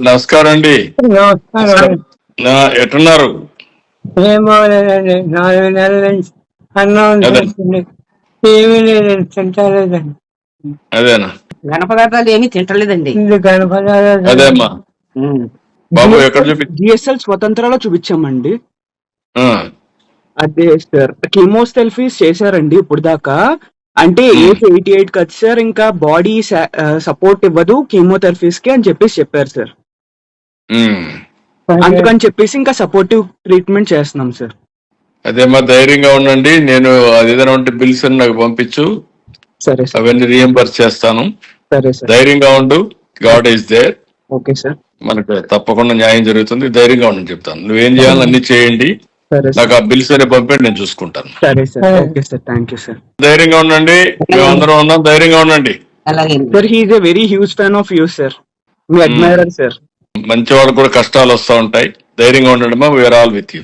నమస్కారం అండి నమస్కారం. నా ఎట్టున్నారు? ఏమో లేదండి నాలుగు నెలల నుంచి అన్నం ఏమీ లేదండి తింటలేదండి. అదేనా? ఘన పదార్థాలు ఏమీ తింటలేదండి. ఇది కనపడాలి అదే అమ్మా బాబు ఎక్కడ చూపి జిఎస్ఎల్ స్వతంత్రాలు చూపించామండి. ఆ, అదే సార్. కీమోథెరపీస్ చేశారండి ఇప్పుడు దాకా అంటే ఏజ్ ఎయిటీ ఎయిట్ కదా సార్ ఇంకా బాడీ సపోర్ట్ ఇవ్వదు కీమోథెరపీస్కి అని చెప్పేసి చెప్పారు సార్. అందుకని చెప్పేసి ఇంకా సపోర్టివ్ ట్రీట్మెంట్ చేస్తున్నాం సార్ అదేమ్మా ధైర్యంగా ఉండండి. నేను అది ఏదైనా ఉంటే బిల్స్ అని నాకు పంపించు. సరే సార్ అవన్నీ రియంబర్స్ చేస్తాను. సరే సార్ ధైర్యంగా ఉండు. God is there okay sir మనకు తప్పకుండా న్యాయం జరుగుతుంది. ధైర్యంగా ఉండని చెప్తాను. నువ్వేం చేయాలో అన్ని చేయండి. నాకు ఆ బిల్స్ అనే పంపండి నేను చూసుకుంటాను. సరే sir. Okay sir thank you sir ధైర్యంగా ఉండండి. మేమందరం ఉన్నాం. ధైర్యంగా ఉండండి. Sir he's a very huge fan of you sir me admirer sir మంచి వాళ్ళకు కూడా కష్టాలు వస్తూ ఉంటాయి. ధైర్యంగా ఉండడమే మా వీఆర్ ఆల్ విత్ యూ